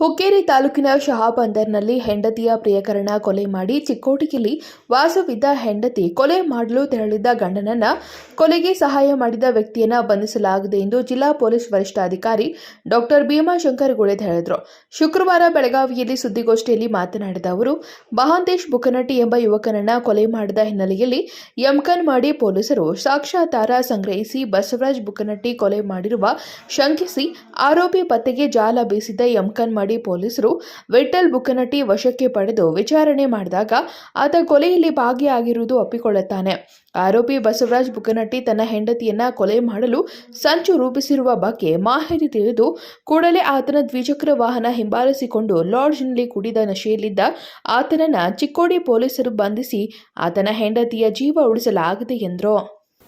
ಹುಕ್ಕೇರಿ ತಾಲೂಕಿನ ಶಹಾಬಂದರ್ನಲ್ಲಿ ಹೆಂಡತಿಯ ಪ್ರಿಯಕರಣ ಕೊಲೆ ಮಾಡಿ ಚಿಕ್ಕೋಟಿಯಲ್ಲಿ ವಾಸವಿದ್ದ ಹೆಂಡತಿ ಕೊಲೆ ಮಾಡಲು ತೆರಳಿದ್ದ ಗಂಡನನ್ನ ಕೊಲೆಗೆ ಸಹಾಯ ಮಾಡಿದ ವ್ಯಕ್ತಿಯನ್ನ ಬಂಧಿಸಲಾಗಿದೆ ಎಂದು ಜಿಲ್ಲಾ ಪೊಲೀಸ್ ವರಿಷ್ಠಾಧಿಕಾರಿ ಡಾಕ್ಟರ್ ಭೀಮಾಶಂಕರ್ ಗುಳೇದ್ ಹೇಳಿದರು. ಶುಕ್ರವಾರ ಬೆಳಗಾವಿಯಲ್ಲಿ ಸುದ್ದಿಗೋಷ್ಠಿಯಲ್ಲಿ ಮಾತನಾಡಿದ ಅವರು, ಮಹಾಂತೇಶ್ ಬುಕನಟ್ಟಿ ಎಂಬ ಯುವಕನನ್ನ ಕೊಲೆ ಮಾಡಿದ ಹಿನ್ನೆಲೆಯಲ್ಲಿ ಯಮಕನ್ ಮಾಡಿ ಪೊಲೀಸರು ಸಾಕ್ಷ್ಯಾಧಾರ ಸಂಗ್ರಹಿಸಿ ಬಸವರಾಜ್ ಬುಕನಟ್ಟಿ ಕೊಲೆ ಮಾಡಿರುವ ಶಂಕಿಸಿ ಆರೋಪಿ ಪತ್ತೆಗೆ ಜಾಲ ಬೀಸಿದ್ದ ಯಮಕನ್ ಮಾಡಿ ಪೊಲೀಸರು ವಿಠಲ್ ಬುಕ್ಕನಟ್ಟಿ ವಶಕ್ಕೆ ಪಡೆದು ವಿಚಾರಣೆ ಮಾಡಿದಾಗ ಆತ ಕೊಲೆಯಲ್ಲಿ ಭಾಗಿಯಾಗಿರುವುದು ಒಪ್ಪಿಕೊಳ್ಳುತ್ತಾನೆ. ಆರೋಪಿ ಬಸವರಾಜ್ ಬುಕ್ಕನಟ್ಟಿ ತನ್ನ ಹೆಂಡತಿಯನ್ನ ಕೊಲೆ ಮಾಡಲು ಸಂಚು ರೂಪಿಸಿರುವ ಬಗ್ಗೆ ಮಾಹಿತಿ ತಿಳಿದು ಕೂಡಲೇ ಆತನ ದ್ವಿಚಕ್ರ ವಾಹನ ಹಿಂಬಾಲಿಸಿಕೊಂಡು ಲಾಡ್ಜ್ನಲ್ಲಿ ಕುಡಿದ ನಶೆಯಲ್ಲಿದ್ದ ಆತನನ್ನ ಚಿಕ್ಕೋಡಿ ಪೊಲೀಸರು ಬಂಧಿಸಿ ಆತನ ಹೆಂಡತಿಯ ಜೀವ ಉಳಿಸಲಾಗಿದೆ ಎಂದರು.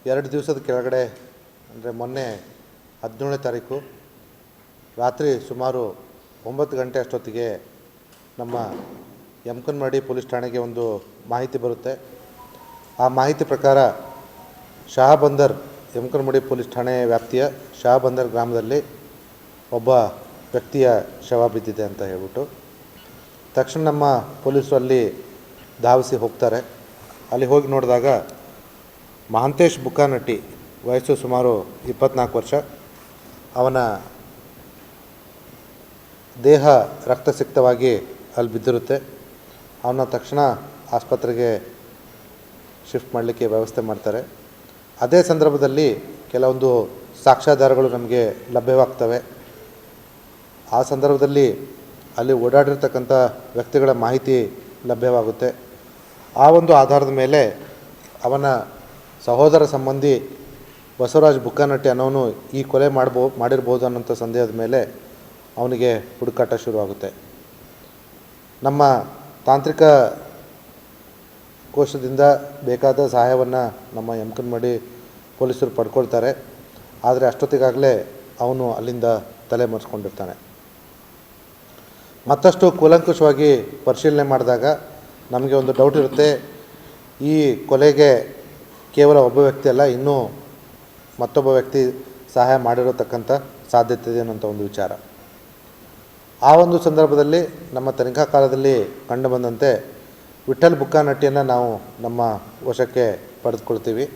ಎರಡು ದಿವಸದ ಕೆಳಗಡೆ, ಅಂದರೆ ಮೊನ್ನೆ ಹದಿನೇಳನೇ ತಾರೀಕು ರಾತ್ರಿ ಸುಮಾರು ಒಂಬತ್ತು ಗಂಟೆ ಅಷ್ಟೊತ್ತಿಗೆ ನಮ್ಮ ಯಮಕನ್ಮಡಿ ಪೊಲೀಸ್ ಠಾಣೆಗೆ ಒಂದು ಮಾಹಿತಿ ಬರುತ್ತೆ. ಆ ಮಾಹಿತಿ ಪ್ರಕಾರ ಶಹಾಬಂದರ್ ಯಮಕನ್ಮಡಿ ಪೊಲೀಸ್ ಠಾಣೆ ವ್ಯಾಪ್ತಿಯ ಶಹಾಬಂದರ್ ಗ್ರಾಮದಲ್ಲಿ ಒಬ್ಬ ವ್ಯಕ್ತಿಯ ಶವ ಬಿದ್ದಿದೆ ಅಂತ ಹೇಳ್ಬಿಟ್ಟು ತಕ್ಷಣ ನಮ್ಮ ಪೊಲೀಸರು ಅಲ್ಲಿ ಧಾವಿಸಿ ಹೋಗ್ತಾರೆ. ಅಲ್ಲಿ ಹೋಗಿ ನೋಡಿದಾಗ ಮಹಾಂತೇಶ್ ಬುಕ್ಕಾನಟ್ಟಿ ವಯಸ್ಸು ಸುಮಾರು ಇಪ್ಪತ್ನಾಲ್ಕು ವರ್ಷ, ಅವನ ದೇಹ ರಕ್ತಸಿಕ್ತವಾಗಿ ಅಲ್ಲಿ ಬಿದ್ದಿರುತ್ತೆ. ಅವನ ತಕ್ಷಣ ಆಸ್ಪತ್ರೆಗೆ ಶಿಫ್ಟ್ ಮಾಡಲಿಕ್ಕೆ ವ್ಯವಸ್ಥೆ ಮಾಡ್ತಾರೆ. ಅದೇ ಸಂದರ್ಭದಲ್ಲಿ ಕೆಲವೊಂದು ಸಾಕ್ಷ್ಯಾಧಾರಗಳು ನಮಗೆ ಲಭ್ಯವಾಗ್ತವೆ. ಆ ಸಂದರ್ಭದಲ್ಲಿ ಅಲ್ಲಿ ಓಡಾಡಿರ್ತಕ್ಕಂಥ ವ್ಯಕ್ತಿಗಳ ಮಾಹಿತಿ ಲಭ್ಯವಾಗುತ್ತೆ. ಆ ಒಂದು ಆಧಾರದ ಮೇಲೆ ಅವನ ಸಹೋದರ ಸಂಬಂಧಿ ಬಸವರಾಜ್ ಬುಕ್ಕನಟ್ಟಿ ಅನ್ನೋನು ಈ ಕೊಲೆ ಮಾಡ್ಬೋ, ಮಾಡಿರ್ಬೋದು ಅನ್ನೋಂಥ ಸಂದೇಹದ ಮೇಲೆ ಅವನಿಗೆ ಹುಡುಕಾಟ ಶುರುವಾಗುತ್ತೆ. ನಮ್ಮ ತಾಂತ್ರಿಕ ಕೋಶದಿಂದ ಬೇಕಾದ ಸಹಾಯವನ್ನು ನಮ್ಮ ಯಮಕನ್ಮಡಿ ಪೊಲೀಸರು ಪಡ್ಕೊಳ್ತಾರೆ. ಆದರೆ ಅಷ್ಟೊತ್ತಿಗಾಗಲೇ ಅವನು ಅಲ್ಲಿಂದ ತಲೆ ಮರೆಸ್ಕೊಂಡಿರ್ತಾನೆ. ಮತ್ತಷ್ಟು ಕೂಲಂಕುಷವಾಗಿ ಪರಿಶೀಲನೆ ಮಾಡಿದಾಗ ನಮಗೆ ಒಂದು ಡೌಟ್ ಇರುತ್ತೆ. ಈ ಕೊಲೆಗೆ ಕೇವಲ ಒಬ್ಬ ವ್ಯಕ್ತಿ ಅಲ್ಲ, ಇನ್ನೂ ಮತ್ತೊಬ್ಬ ವ್ಯಕ್ತಿ ಸಹಾಯ ಮಾಡಿರತಕ್ಕಂಥ ಸಾಧ್ಯತೆ ಇದೆ ಅನ್ನೋಂಥ ಒಂದು ವಿಚಾರ. ಆ ಒಂದು ಸಂದರ್ಭದಲ್ಲಿ ನಮ್ಮ ತನಿಖಾ ಕಾಲದಲ್ಲಿ ಕಂಡುಬಂದಂತೆ ವಿಠಲ್ ಬುಕ್ಕಾನಟ್ಟಿಯನ್ನು ನಾವು ನಮ್ಮ ವಶಕ್ಕೆ ಪಡೆದುಕೊಳ್ತೀವಿ.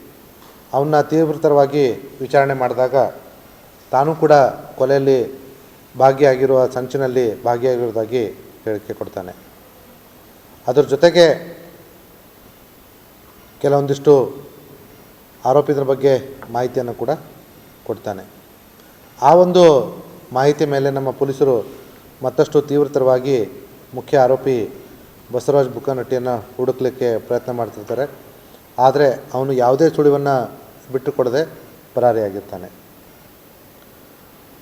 ಅವನ್ನ ತೀವ್ರತರವಾಗಿ ವಿಚಾರಣೆ ಮಾಡಿದಾಗ ತಾನೂ ಕೂಡ ಕೊಲೆಯಲ್ಲಿ ಭಾಗಿಯಾಗಿರುವ ಸಂಚಿನಲ್ಲಿ ಭಾಗಿಯಾಗಿರೋದಾಗಿ ಹೇಳಿಕೆ ಕೊಡ್ತಾನೆ. ಅದರ ಜೊತೆಗೆ ಕೆಲವೊಂದಿಷ್ಟು ಆರೋಪಿತರ ಬಗ್ಗೆ ಮಾಹಿತಿಯನ್ನು ಕೂಡ ಕೊಡ್ತಾನೆ. ಆ ಒಂದು ಮಾಹಿತಿ ಮೇಲೆ ನಮ್ಮ ಪೊಲೀಸರು ಮತ್ತಷ್ಟು ತೀವ್ರತರವಾಗಿ ಮುಖ್ಯ ಆರೋಪಿ ಬಸವರಾಜ್ ಬುಕ್ಕನಟ್ಟಿಯನ್ನು ಹುಡುಕ್ಲಿಕ್ಕೆ ಪ್ರಯತ್ನ ಮಾಡ್ತಿರ್ತಾರೆ. ಆದರೆ ಅವನು ಯಾವುದೇ ಸುಳಿವನ್ನು ಬಿಟ್ಟುಕೊಡದೆ ಪರಾರಿಯಾಗಿರ್ತಾನೆ.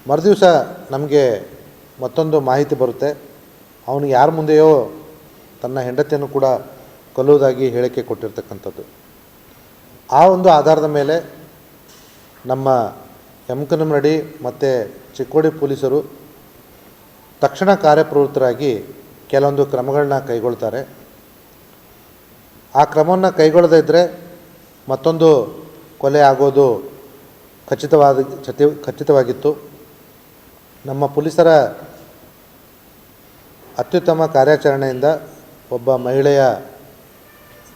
ಮರುದಿವಸ ನಮಗೆ ಮತ್ತೊಂದು ಮಾಹಿತಿ ಬರುತ್ತೆ. ಅವನು ಯಾರ ಮುಂದೆಯೋ ತನ್ನ ಹೆಂಡತಿಯನ್ನು ಕೂಡ ಕೊಲ್ಲುವುದಾಗಿ ಹೇಳಿಕೆ ಕೊಟ್ಟಿರ್ತಕ್ಕಂಥದ್ದು. ಆ ಒಂದು ಆಧಾರದ ಮೇಲೆ ನಮ್ಮ ಯಮಕನಮರಡಿ ಮತ್ತು ಚಿಕ್ಕೋಡಿ ಪೊಲೀಸರು ತಕ್ಷಣ ಕಾರ್ಯಪ್ರವೃತ್ತರಾಗಿ ಕೆಲವೊಂದು ಕ್ರಮಗಳನ್ನ ಕೈಗೊಳ್ತಾರೆ. ಆ ಕ್ರಮವನ್ನು ಕೈಗೊಳ್ಳದೇ ಇದ್ದರೆ ಮತ್ತೊಂದು ಕೊಲೆ ಆಗೋದು ಖಚಿತವಾದ ಖಚಿತ ಖಚಿತವಾಗಿತ್ತು. ನಮ್ಮ ಪೊಲೀಸರ ಅತ್ಯುತ್ತಮ ಕಾರ್ಯಾಚರಣೆಯಿಂದ ಒಬ್ಬ ಮಹಿಳೆಯ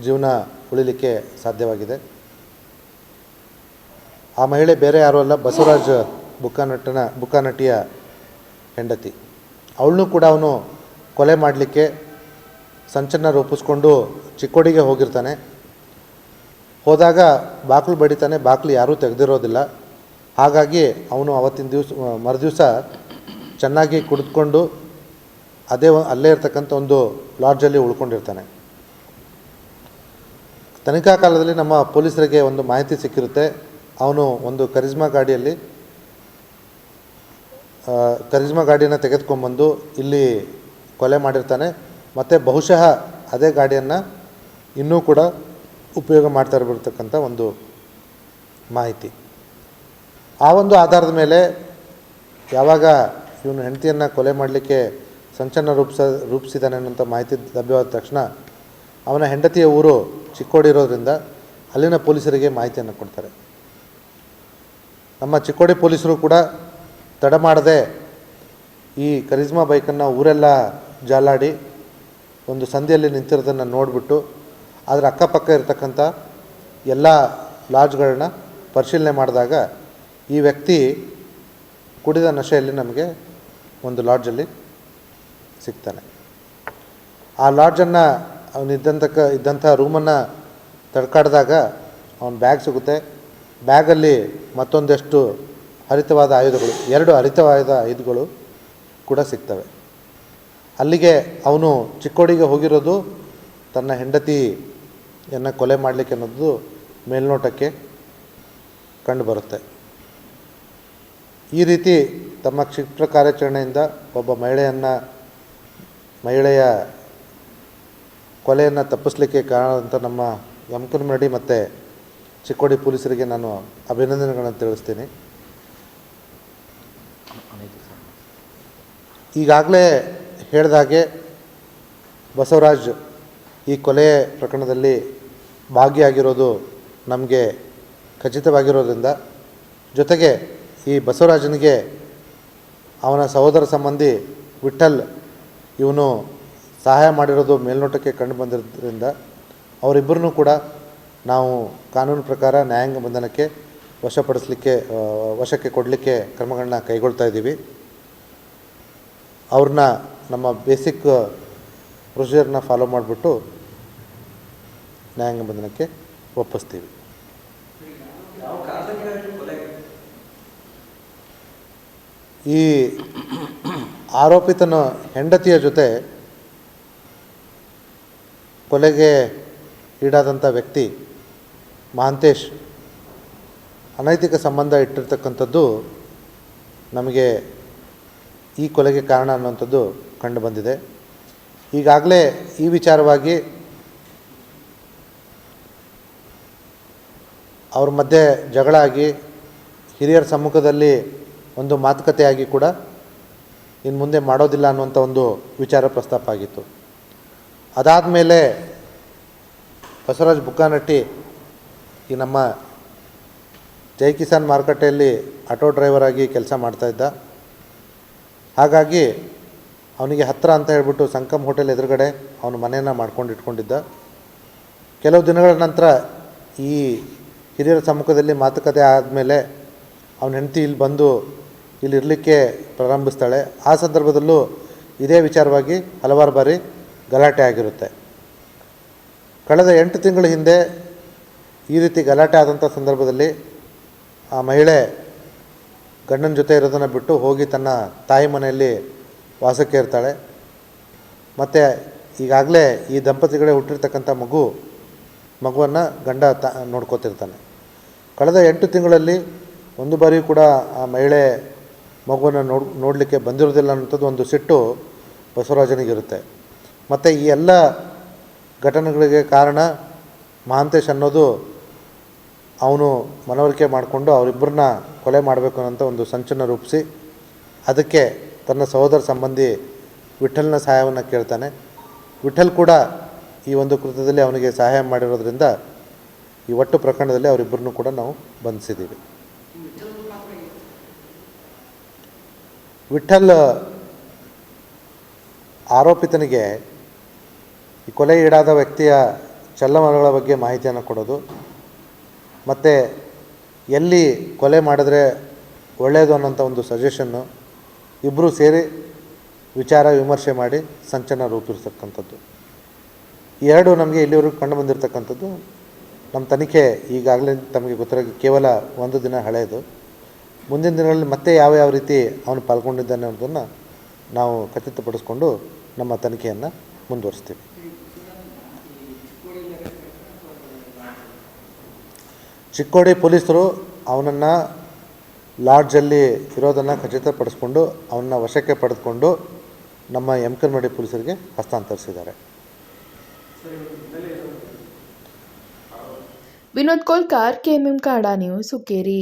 ಜೀವನ ಉಳಿಲಿಕ್ಕೆ ಸಾಧ್ಯವಾಗಿದೆ. ಆ ಮಹಿಳೆ ಬೇರೆ ಯಾರೂ ಅಲ್ಲ, ಬಸವರಾಜ್ ಬುಕ್ಕಾನಟ್ಟನ, ಬುಕ್ಕಾನಟ್ಟಿಯ ಹೆಂಡತಿ. ಅವಳನ್ನೂ ಕೂಡ ಅವನು ಕೊಲೆ ಮಾಡಲಿಕ್ಕೆ ಸಂಚನ್ನ ರೂಪಿಸ್ಕೊಂಡು ಚಿಕ್ಕೋಡಿಗೆ ಹೋಗಿರ್ತಾನೆ. ಹೋದಾಗ ಬಾಗಿಲು ಬಡಿತಾನೆ ಬಾಗಿಲು ಯಾರೂ ತೆಗೆದಿರೋದಿಲ್ಲ. ಹಾಗಾಗಿ ಅವನು ಅವತ್ತಿನ ದಿವಸ, ಮರುದಿವಸ ಚೆನ್ನಾಗಿ ಕುಡಿದುಕೊಂಡು ಅದೇ ಅಲ್ಲೇ ಇರ್ತಕ್ಕಂಥ ಒಂದು ಲಾಡ್ಜಲ್ಲಿ ಉಳ್ಕೊಂಡಿರ್ತಾನೆ. ತನಿಖಾ ಕಾಲದಲ್ಲಿ ನಮ್ಮ ಪೊಲೀಸರಿಗೆ ಒಂದು ಮಾಹಿತಿ ಸಿಕ್ಕಿರುತ್ತೆ. ಅವನು ಒಂದು ಕರಿಜ್ಮಾ ಗಾಡಿಯಲ್ಲಿ ಕರಿಜ್ಮಾ ಗಾಡಿಯನ್ನು ತೆಗೆದುಕೊಂಬಂದು ಇಲ್ಲಿ ಕೊಲೆ ಮಾಡಿರ್ತಾನೆ. ಮತ್ತು ಬಹುಶಃ ಅದೇ ಗಾಡಿಯನ್ನು ಇನ್ನೂ ಕೂಡ ಉಪಯೋಗ ಮಾಡ್ತಾ ಇರಬಿರ್ತಕ್ಕಂಥ ಒಂದು ಮಾಹಿತಿ. ಆ ಒಂದು ಆಧಾರದ ಮೇಲೆ ಯಾವಾಗ ಇವನು ಹೆಂಡತಿಯನ್ನು ಕೊಲೆ ಮಾಡಲಿಕ್ಕೆ ಸಂಚನ ರೂಪಿಸ ರೂಪಿಸಿದ್ದಾನೆ ಅನ್ನೋಂಥ ಮಾಹಿತಿ ಲಭ್ಯವಾದ ತಕ್ಷಣ ಅವನ ಹೆಂಡತಿಯ ಊರು ಚಿಕ್ಕೋಡಿ ಇರೋದ್ರಿಂದ ಅಲ್ಲಿನ ಪೊಲೀಸರಿಗೆ ಮಾಹಿತಿಯನ್ನು ಕೊಡ್ತಾರೆ. ನಮ್ಮ ಚಿಕ್ಕೋಡಿ ಪೊಲೀಸರು ಕೂಡ ತಡ ಮಾಡದೆ ಈ ಕರಿಜ್ಮಾ ಬೈಕನ್ನು ಊರೆಲ್ಲ ಜಾಲಾಡಿ ಒಂದು ಸಂಧಿಯಲ್ಲಿ ನಿಂತಿರೋದನ್ನು ನೋಡಿಬಿಟ್ಟು ಅದರ ಅಕ್ಕಪಕ್ಕ ಇರತಕ್ಕಂಥ ಎಲ್ಲ ಲಾಡ್ಜ್ಗಳನ್ನ ಪರಿಶೀಲನೆ ಮಾಡಿದಾಗ ಈ ವ್ಯಕ್ತಿ ಕುಡಿದ ನಶೆಯಲ್ಲಿ ನಮಗೆ ಒಂದು ಲಾಡ್ಜಲ್ಲಿ ಸಿಗ್ತಾನೆ. ಆ ಲಾಡ್ಜನ್ನು ಅವನಿದ್ದಂಥಕ್ಕ ಇದ್ದಂಥ ರೂಮನ್ನು ತಡ್ಕಾಡಿದಾಗ ಅವನ ಬ್ಯಾಗ್ ಸಿಗುತ್ತೆ. ಬ್ಯಾಗಲ್ಲಿ ಮತ್ತೊಂದಷ್ಟು ಹರಿತವಾದ ಆಯುಧಗಳು, ಎರಡು ಹರಿತವಾದ ಆಯುಧಗಳು ಕೂಡ ಸಿಗ್ತವೆ. ಅಲ್ಲಿಗೆ ಅವನು ಚಿಕ್ಕೋಡಿಗೆ ಹೋಗಿರೋದು ತನ್ನ ಹೆಂಡತಿಯನ್ನು ಕೊಲೆ ಮಾಡಲಿಕ್ಕೆ ಅನ್ನೋದು ಮೇಲ್ನೋಟಕ್ಕೆ ಕಂಡುಬರುತ್ತೆ ಈ ರೀತಿ ತಮ್ಮ ಕ್ಷಿಪ್ರ ಕಾರ್ಯಾಚರಣೆಯಿಂದ ಒಬ್ಬ ಮಹಿಳೆಯನ್ನು, ಮಹಿಳೆಯ ಕೊಲೆಯನ್ನು ತಪ್ಪಿಸಲಿಕ್ಕೆ ಅಂತ ನಮ್ಮ ಯಮಕನಮರಡಿ ಮತ್ತು ಚಿಕ್ಕೋಡಿ ಪೊಲೀಸರಿಗೆ ನಾನು ಅಭಿನಂದನೆಗಳನ್ನು ತಿಳಿಸ್ತೀನಿ. ಈಗಾಗಲೇ ಹೇಳಿದಾಗೆ ಬಸವರಾಜ್ ಈ ಕೊಲೆ ಪ್ರಕರಣದಲ್ಲಿ ಭಾಗಿಯಾಗಿರೋದು ನಮಗೆ ಖಚಿತವಾಗಿರೋದ್ರಿಂದ ಜೊತೆಗೆ ಈ ಬಸವರಾಜನಿಗೆ ಅವನ ಸಹೋದರ ಸಂಬಂಧಿ ವಿಠಲ್ ಇವನು ಸಹಾಯ ಮಾಡಿರೋದು ಮೇಲ್ನೋಟಕ್ಕೆ ಕಂಡು ಬಂದಿರೋದ್ರಿಂದ ಅವರಿಬ್ಬರನ್ನೂ ಕೂಡ ನಾವು ಕಾನೂನು ಪ್ರಕಾರ ನ್ಯಾಯಾಂಗ ಬಂಧನಕ್ಕೆ ವಶಪಡಿಸಲಿಕ್ಕೆ ವಶಕ್ಕೆ ಕೊಡಲಿಕ್ಕೆ ಕ್ರಮಗಳನ್ನ ಕೈಗೊಳ್ತಾ ಇದ್ದೀವಿ. ಅವ್ರನ್ನ ನಮ್ಮ ಬೇಸಿಕ್ ಪ್ರೊಸೀಜರ್ನ ಫಾಲೋ ಮಾಡಿಬಿಟ್ಟು ನ್ಯಾಯಾಂಗ ಬಂಧನಕ್ಕೆ ಒಪ್ಪಿಸ್ತೀವಿ. ಈ ಆರೋಪಿತನ ಹೆಂಡತಿಯ ಜೊತೆ ಕೊಲೆಗೆ ಈಡಾದಂಥ ವ್ಯಕ್ತಿ ಮಹಾಂತೇಶ್ ಅನೈತಿಕ ಸಂಬಂಧ ಇಟ್ಟಿರ್ತಕ್ಕಂಥದ್ದು ನಮಗೆ ಈ ಕೊಲೆಗೆ ಕಾರಣ ಅನ್ನುವಂಥದ್ದು ಕಂಡು ಬಂದಿದೆ. ಈಗಾಗಲೇ ಈ ವಿಚಾರವಾಗಿ ಅವ್ರ ಮಧ್ಯೆ ಜಗಳ ಆಗಿ ಹಿರಿಯರ ಸಮ್ಮುಖದಲ್ಲಿ ಒಂದು ಮಾತುಕತೆಯಾಗಿ ಕೂಡ ಇನ್ನು ಮುಂದೆ ಮಾಡೋದಿಲ್ಲ ಅನ್ನುವಂಥ ಒಂದು ವಿಚಾರ ಪ್ರಸ್ತಾಪ ಆಗಿತ್ತು. ಅದಾದ ಮೇಲೆ ಬಸವರಾಜ್ ಬುಕ್ಕಾನಟ್ಟಿ ಈ ನಮ್ಮ ಜೈ ಕಿಸಾನ್ ಮಾರುಕಟ್ಟೆಯಲ್ಲಿ ಆಟೋ ಡ್ರೈವರ್ ಆಗಿ ಕೆಲಸ ಮಾಡ್ತಾಯಿದ್ದ ಹಾಗಾಗಿ ಅವನಿಗೆ ಹತ್ತಿರ ಅಂತ ಹೇಳ್ಬಿಟ್ಟು ಸಂಕಮ್ ಹೋಟೆಲ್ ಎದುರುಗಡೆ ಅವನ ಮನೆಯನ್ನು ಮಾಡ್ಕೊಂಡು ಇಟ್ಕೊಂಡಿದ್ದ. ಕೆಲವು ದಿನಗಳ ನಂತರ ಈ ಹಿರಿಯರ ಸಮ್ಮುಖದಲ್ಲಿ ಮಾತುಕತೆ ಆದಮೇಲೆ ಅವನ ಹೆಂಡತಿ ಇಲ್ಲಿ ಬಂದು ಇಲ್ಲಿ ಇರಲಿಕ್ಕೆ ಪ್ರಾರಂಭಿಸ್ತಾಳೆ. ಆ ಸಂದರ್ಭದಲ್ಲೂ ಇದೇ ವಿಚಾರವಾಗಿ ಹಲವಾರು ಬಾರಿ ಗಲಾಟೆ ಆಗಿರುತ್ತೆ. ಕಳೆದ ಎಂಟು ತಿಂಗಳ ಹಿಂದೆ ಈ ರೀತಿ ಗಲಾಟೆ ಆದಂಥ ಸಂದರ್ಭದಲ್ಲಿ ಆ ಮಹಿಳೆ ಗಂಡನ ಜೊತೆ ಇರೋದನ್ನು ಬಿಟ್ಟು ಹೋಗಿ ತನ್ನ ತಾಯಿ ಮನೆಯಲ್ಲಿ ವಾಸಕ್ಕೆ ಇರ್ತಾಳೆ. ಮತ್ತು ಈಗಾಗಲೇ ಈ ದಂಪತಿಗಳೇ ಹುಟ್ಟಿರ್ತಕ್ಕಂಥ ಮಗು, ಮಗುವನ್ನು ಗಂಡ ತ, ನೋಡ್ಕೋತಿರ್ತಾನೆ. ಕಳೆದ ಎಂಟು ತಿಂಗಳಲ್ಲಿ ಒಂದು ಬಾರಿ ಕೂಡ ಆ ಮಹಿಳೆ ಮಗುವನ್ನು ನೋಡ್, ನೋಡಲಿಕ್ಕೆ ಬಂದಿರೋದಿಲ್ಲ ಅನ್ನೋಂಥದ್ದು ಒಂದು ಸಿಟ್ಟು ಬಸವರಾಜನಿಗಿರುತ್ತೆ. ಮತ್ತು ಈ ಎಲ್ಲ ಘಟನೆಗಳಿಗೆ ಕಾರಣ ಮಹಾಂತೇಶ್ ಅನ್ನೋದು ಅವನು ಮನವರಿಕೆ ಮಾಡಿಕೊಂಡು ಅವರಿಬ್ಬರನ್ನ ಕೊಲೆ ಮಾಡಬೇಕು ಅನ್ನೋಂಥ ಒಂದು ಸಂಚನ್ನು ರೂಪಿಸಿ ಅದಕ್ಕೆ ತನ್ನ ಸಹೋದರ ಸಂಬಂಧಿ ವಿಠಲ್ನ ಸಹಾಯವನ್ನು ಕೇಳ್ತಾನೆ. ವಿಠಲ್ ಕೂಡ ಈ ಒಂದು ಕೃತ್ಯದಲ್ಲಿ ಅವನಿಗೆ ಸಹಾಯ ಮಾಡಿರೋದ್ರಿಂದ ಈ ಒಟ್ಟು ಪ್ರಕರಣದಲ್ಲಿ ಅವರಿಬ್ಬರನ್ನೂ ಕೂಡ ನಾವು ಬಂಧಿಸಿದ್ದೀವಿ. ವಿಠಲ್ ಆರೋಪಿತನಿಗೆ ಈ ಕೊಲೆ ಈಡಾದ ವ್ಯಕ್ತಿಯ ಚಲ್ಲಮಲಗಳ ಬಗ್ಗೆ ಮಾಹಿತಿಯನ್ನು ಕೊಡೋದು, ಮತ್ತು ಎಲ್ಲಿ ಕೊಲೆ ಮಾಡಿದ್ರೆ ಒಳ್ಳೆಯದು ಅನ್ನೋಂಥ ಒಂದು ಸಜೆಷನ್ನು ಇಬ್ಬರೂ ಸೇರಿ ವಿಚಾರ, ವಿಮರ್ಶೆ ಮಾಡಿ ಸಂಚನ ರೂಪಿಸ್ತಕ್ಕಂಥದ್ದು. ಎರಡು ನಮಗೆ ಇಲ್ಲಿವರೆಗೂ ಕಂಡು ಬಂದಿರತಕ್ಕಂಥದ್ದು ನಮ್ಮ ತನಿಖೆ ಈಗಾಗಲೇ ತಮಗೆ ಗೊತ್ತಿರೋ ಕೇವಲ ಒಂದು ದಿನ ಹಳೆಯದು ಮುಂದಿನ ದಿನಗಳಲ್ಲಿ ಮತ್ತೆ ಯಾವ ಯಾವ ರೀತಿ ಅವನು ಪಾಲ್ಗೊಂಡಿದ್ದಾನೆ ಅನ್ನೋದನ್ನು ನಾವು ಖಚಿತಪಡಿಸ್ಕೊಂಡು ನಮ್ಮ ತನಿಖೆಯನ್ನು ಮುಂದುವರಿಸ್ತೀವಿ. ಚಿಕ್ಕೋಡಿ ಪೊಲೀಸರು ಅವನನ್ನು ಲಾಡ್ಜಲ್ಲಿ ಇರೋದನ್ನು ಖಚಿತಪಡಿಸ್ಕೊಂಡು ಅವನ್ನ ವಶಕ್ಕೆ ಪಡೆದುಕೊಂಡು ನಮ್ಮ ಯಮಕಲ್ಮಡಿ ಪೊಲೀಸರಿಗೆ ಹಸ್ತಾಂತರಿಸಿದ್ದಾರೆ. ವಿನೋದ್ ಕೋಲ್ಕಾರ್, ಕೆಎಂಎಂ ಕಾಡಾ ನ್ಯೂಸ್, ಹುಕ್ಕೇರಿ.